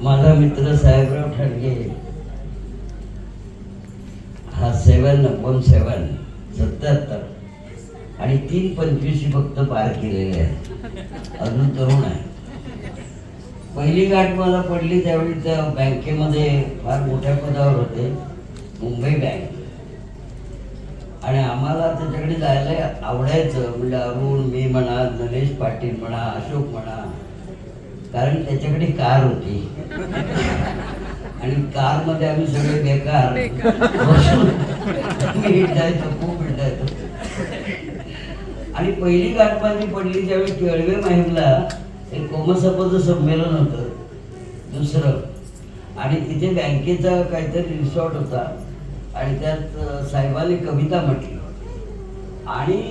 माझा मित्र साहेबराव ठाणगे हा सेवन वन सेवन सत्याहत्तर आणि तीन पंचवीस फक्त पार केलेले आहेत अजून तरुण आहे पहिली गाठ मला पडली त्यावेळी त्या बँकेमध्ये फार मोठ्या पदावर होते मुंबई बँक आणि आम्हाला त्याच्याकडे जायला आवडायचं म्हणजे अरुण मी म्हणा नरेश पाटील म्हणा अशोक म्हणा कारण त्याच्याकडे कार होती. आणि कारमध्ये आम्ही सगळे बेकार. बसून जायचो खूप आणि पहिली गाठपाती पडली त्यावेळी केळवे माहीमला एक कोमसपाचं संमेलन होतं दुसरं. आणि तिथे बँकेचा काहीतरी रिसॉर्ट होता. आणि त्यात अ, साहेबांनी कविता म्हटली. आणि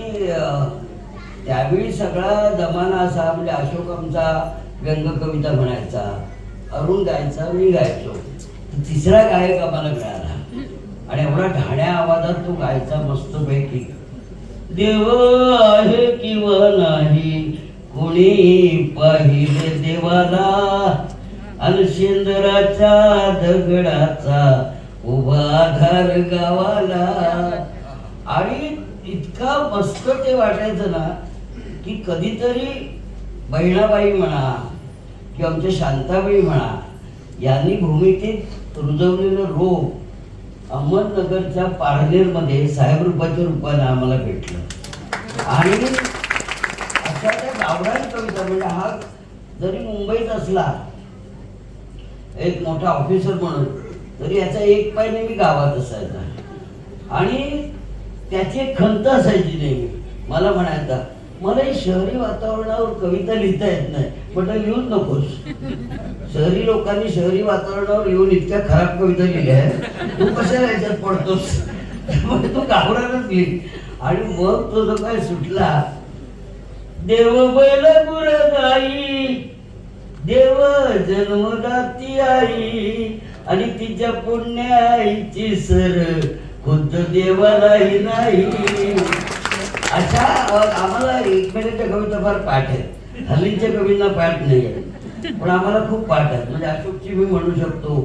त्यावेळी सगळा जमाना असा म्हणजे अशोक आमचा व्यंग कविता म्हणायचा अरुण गायचा मी गायचो. तिसरा गायक आम्हाला मिळाला. आणि एवढा ढाण्या आवाजात तो गायचा मस्तपैकी देव आहे किंवा नाही कोणी पाहिले देवाला? अलशेंदराच्या दगडाचा उभा धार गावाला. आणि इतका मस्त ते वाटायचं ना की कधीतरी बहिणाबाई म्हणा किंवा आमच्या शांताबाई म्हणा यांनी भूमिकेत रुजवलेलं रोप अहमदनगरच्या पारनेरमध्ये साहेब रूपाच्या रूपाने आम्हाला भेटलं. आणि अशा त्या गावरान कविता म्हणजे हा जरी मुंबईत असला एक मोठा ऑफिसर म्हणून तरी याचा एक पाय नेहमी गावात असायचा. आणि त्याची एक खंत असायची नेहमी. मला म्हणायचा मला शहरी वातावरणावर कविता लिहिता येत नाही म्हटलं लिहून नकोस. शहरी लोकांनी शहरी वातावरणावर येऊन इतक्या खराब कविता लिहिल्या आहेत. तू कशाला याच्यात पडतोस? त्यामुळे तू गावरानच लिही आणि मग तो जो काय सुटला देव बैल गुर गाई देव जन्मदाती आई आणि तिच्या पुण्याईची सर खुद्द देवालाही नाही. अच्छा आम्हाला आम्हाला एकमेकांच्या कविता फार पाठ आहे हल्लीच्या कवींना पाठ नाही आहे पण आम्हाला खूप पाठ आहेत. म्हणजे अशोकची मी म्हणू शकतो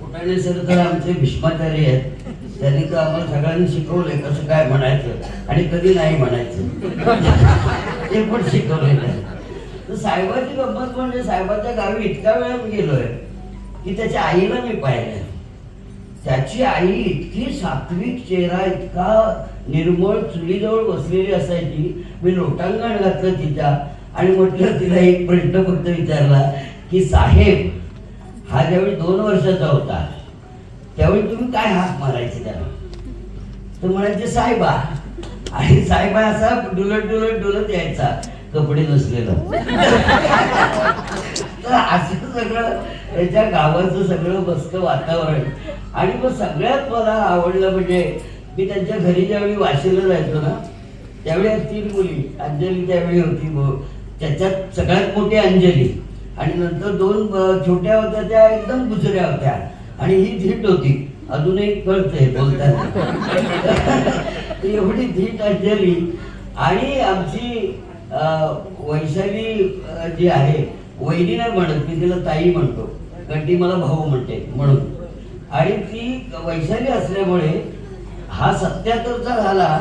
कुठाने सर तर आमचे भीष्माचार्य आहेत. त्यांनी तर आम्हाला सगळ्यांनी शिकवलंय कसं काय म्हणायचं आणि कधी नाही म्हणायचं. ते पण शिकवलेलं आहे तर साहेबाची गंमत म्हणजे साहेबाच्या गावी इतका वेळा मी गेलोय की त्याच्या आईला मी पाहिलंय. त्याची आई इतकी सात्विक चेहरा इतका निर्मळ चुलीजवळ बसलेली असायची. मी लोटांगण घातलं तिच्या आणि म्हटलं तिला एक प्रश्न फक्त विचारला की साहेब हा ज्यावेळी दोन वर्षाचा होता त्यावेळी तुम्ही काय हाक मारायचे त्याला? तर म्हणायचे साहेबा. आणि साहेबा असा डुलत डुलत डुलत यायचा. कपडे नसलेला. तर असं सगळं त्याच्या गावाचं सगळं मस्त वातावरण. आणि मग सगळ्यात मला आवडलं म्हणजे मी त्यांच्या घरी ज्यावेळी वाशीला जायचो ना त्यावेळी तीन मुली अंजली त्यावेळी होती मग. त्याच्यात सगळ्यात मोठी अंजली. आणि नंतर दोन छोट्या होत्या त्या एकदम गुजऱ्या होत्या. आणि ही धीट होती. अजूनही कळते बोलताना. ती एवढी धीट अंजली. आणि आमची वैशाली जी आहे वहिनी नाही म्हणत मी तिला ताई म्हणतो. कारण ती मला भाऊ म्हणते म्हणून. आणि ती वैशाली असल्यामुळे हा सत्याहत्तरचा झाला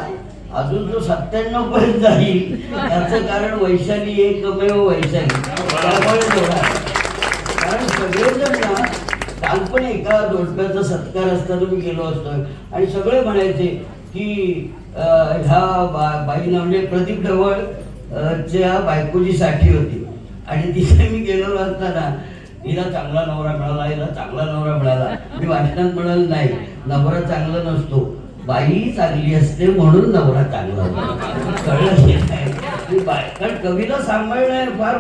अजून जो सत्त्याण्णव पर्यंत जाईल. त्याचं कारण वैशाली एकमेव वैशाली. त्यामुळे कारण सगळेजण ना काल पण एका जोडप्याचा सत्कार असताना मी गेलो असतो. आणि सगळे म्हणायचे की अं, ह्या बा बाई म्हणजे प्रदीप ढवळ च्या बायकोची साठी होती. आणि तिथे मी गेलेलो असताना हिला चांगला नवरा मिळाला हिला चांगला नवरा मिळाला. मी वाचनात म्हणाल नाही नवरा चांगला नसतो. बाई चांगली असते म्हणून नवरा चांगला कळलं कारण कवीला सांभाळणं फार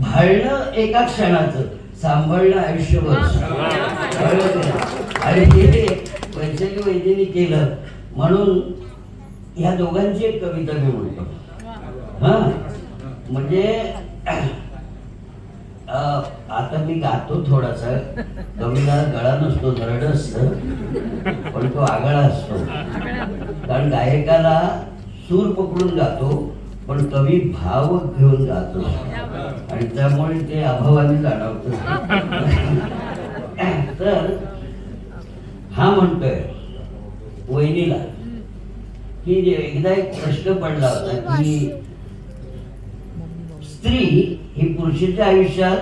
भाळणं एका क्षणाचं. सांभाळणं आयुष्यभर. कळलं आणि हे वैशाली वैद्यनी केलं म्हणून ह्या दोघांची एक कविता मी म्हणतो. हा? म्हणजे आता मी गातो थोडासा. कमीला गळा नसतो नरड असत पण तो आगळा असतो. कारण गायकाला सूर पकडून गातो पण कवी भाव घेऊन जातो आणि त्यामुळे ते अभावाने जाणवत. तर हा म्हणतोय वहिनीला की एकदा एक प्रश्न पडला होता की स्त्री ही पुरुषीच्या आयुष्यात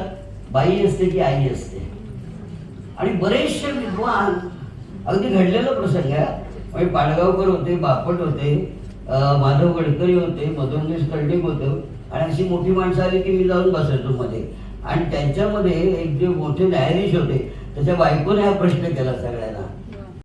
बाई असते की आई असते? आणि बरेचसे विद्वान अगदी घडलेला प्रसंग आहे. म्हणजे पाडगावकर होते बापट होते माधव गडकरी होते मधुंगेश कर्डिक होते आणि अशी मोठी माणसं आली की मी जाऊन बसायचो मध्ये. आणि त्यांच्यामध्ये एक जे मोठे न्यायाधीश होते त्याच्या बायकोने हा प्रश्न केला सगळ्यांना.